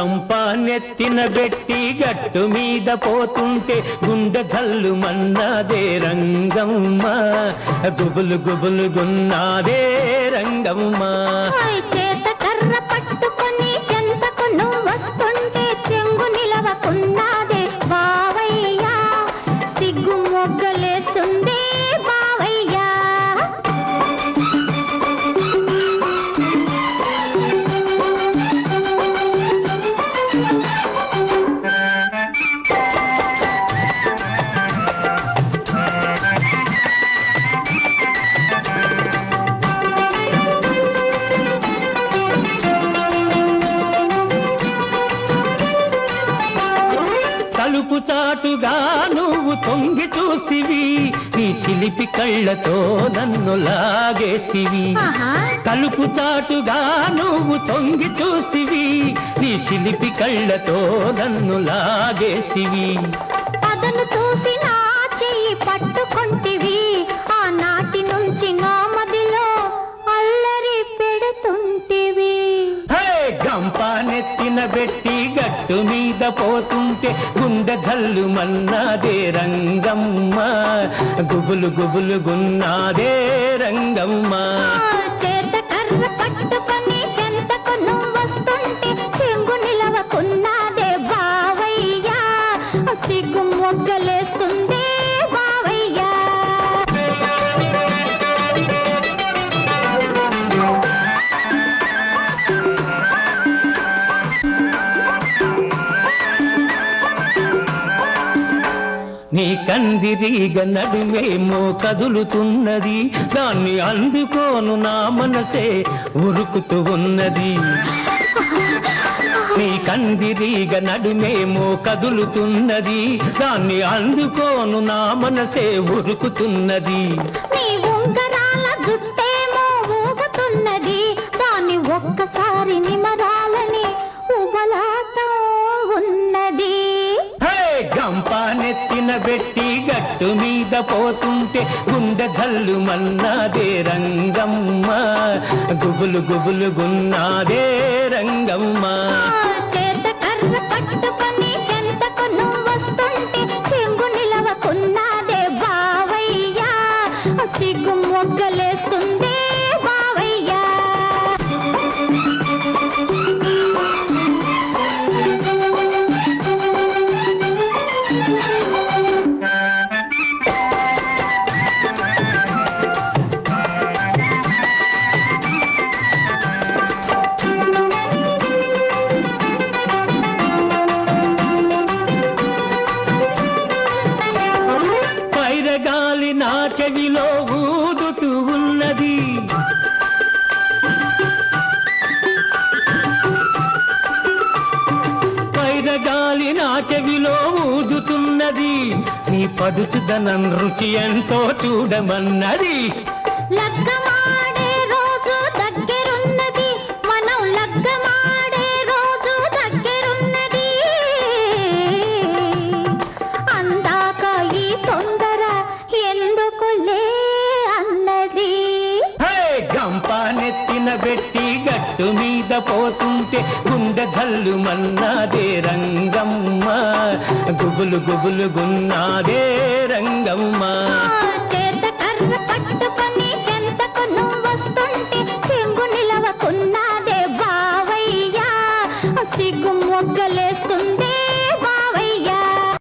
రంపా నెత్తిన బెట్టి గట్టు మీద పోతుంటే గుండె జల్లు మన్నాదే రంగమ్మ. గుబులు గుబులు గున్నాదే రంగమ్మ. తలుపు చాటుగా నువ్వు తొంగి చూస్తివి. నీ చిలిపి కళ్ళతో నన్ను లాగేస్తివి. తలుపు చాటుగా నువ్వు తొంగి చూస్తివి. నీ చిలిపి కళ్ళతో నన్ను లాగేస్తివి. అదను చూసి నా చెయ్యి పట్టుకొంటివి. నిలబెట్టి గట్టు మీద పోతుంటే గుండె జల్లు మన్నాదే రంగమ్మ. గుబులు గుబులు గున్నాదే రంగమ్మ. చేత కర్ర నీ కందిరీగ నడుమేమో కదులుతున్నది దాన్ని అందుకోను నా మనసే ఉరుకుతూ ఉన్నది. నీ కందిరీగ నడుమేమో కదులుతున్నది దాన్ని అందుకోను నా మనసే ఉరుకుతున్నది. నీ ఉంగరాల జుట్టేమో ఊగుతున్నది. దాన్ని ఒక్కసారి నిమరాలని ఉబలాటం ఉన్నది. గంప గట్టు మీద పోతుంటే గుండె జల్లు మన్నాదే రంగమ్మ. గుబులు గుబులు గున్నాదే రంగమ్మ. చేత కర్ర పట్టుకొని చెవిలో ఊదుతూ ఉన్నది. పైరగాలి నా చెవిలో ఊదుతున్నది. నీ పదుచుదనం రుచి ఎంతో చూడమన్నది. లక్క నిలబెట్టి బెట్టి గట్టు మీద పోతుంటే గుండె జల్లు మన్నాదే రంగమ్మ. గుబులు గుబులు గున్నాదే రంగమ్మ. చేత కర్ర పట్టుకొని